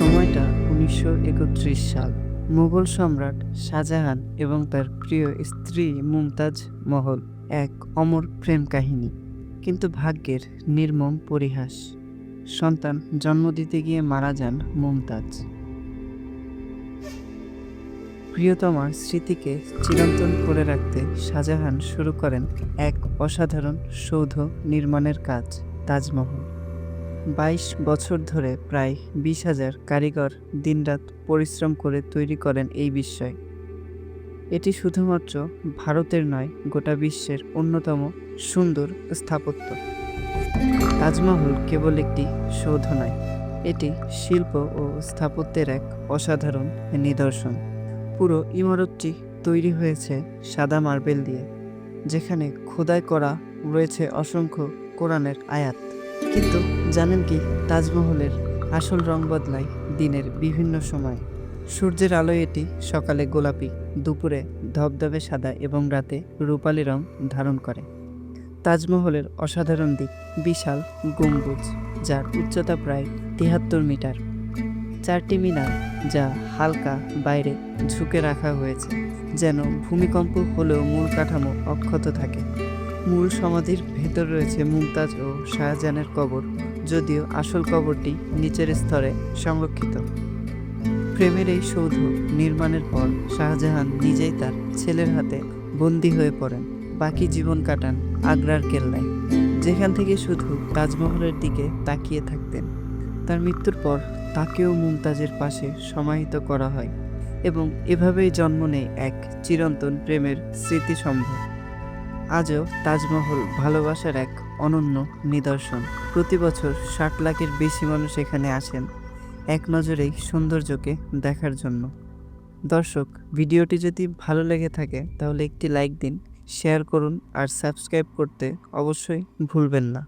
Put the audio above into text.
সময়টা উনিশশো একত্রিশ সাল। মুঘল সম্রাট শাহজাহান এবং তার প্রিয় স্ত্রী মুমতাজ মহল, এক অমর প্রেম কাহিনী, কিন্তু ভাগ্যের নির্মম পরিহাস। সন্তান জন্ম দিতে গিয়ে মারা যান মুমতাজ। প্রিয়তমার স্মৃতিকে চিরন্তন করে রাখতে শাহজাহান শুরু করেন এক অসাধারণ সৌধ নির্মাণের কাজ, তাজমহল। বাইশ বছর ধরে প্রায় বিশ হাজার কারিগর দিনরাত পরিশ্রম করে তৈরি করেন এই বিস্ময়। এটি শুধুমাত্র ভারতের নয়, গোটা বিশ্বের অন্যতম সুন্দর স্থাপত্য। তাজমহল কেবল একটি সৌধ নয়, এটি শিল্প ও স্থাপত্যের এক অসাধারণ নিদর্শন। পুরো ইমারতটি তৈরি হয়েছে সাদা মার্বেল দিয়ে, যেখানে খোদাই করা রয়েছে অসংখ্য কোরআনের আয়াত। কিন্তু জানেন কি, তাজমহলের আসল রং বদলায় দিনের বিভিন্ন সময়। সূর্যের আলোয় এটি সকালে গোলাপি, দুপুরে ধবধবে সাদা এবং রাতে রূপালি রং ধারণ করে। তাজমহলের অসাধারণ দিক বিশাল গম্বুজ, যার উচ্চতা প্রায় তিয়াত্তর মিটার। চারটি মিনার যা হালকা বাইরে ঝুঁকে রাখা হয়েছে, যেন ভূমিকম্প হলেও মূল কাঠামো অক্ষত থাকে। মূল সমাধির ভেতর রয়েছে মুমতাজ ও শাহজাহানের কবর, যদিও আসল কবরটি নিচের স্তরে সংরক্ষিত। প্রেমের এই সৌধ নির্মাণের পর শাহজাহান নিজেই তার ছেলের হাতে বন্দী হয়ে পড়েন। বাকি জীবন কাটান আগ্রার কেল্লায়, যেখান থেকে শুধু তাজমহলের দিকে তাকিয়ে থাকতেন। তার মৃত্যুর পর তাকেও মুমতাজের পাশে সমাহিত করা হয় এবং এভাবেই জন্ম নেয় এক চিরন্তন প্রেমের স্মৃতিসম্ভব আজও তাজমহল ভালোবাসার এক অনন্য নিদর্শন। প্রতি বছর ষাট লাখের বেশি মানুষ এখানে আসেন এক নজরেই সৌন্দর্যকে দেখার জন্য। দর্শক, ভিডিওটি যদি ভালো লেগে থাকে, তাহলে একটি লাইক দিন, শেয়ার করুন আর সাবস্ক্রাইব করতে অবশ্যই ভুলবেন না।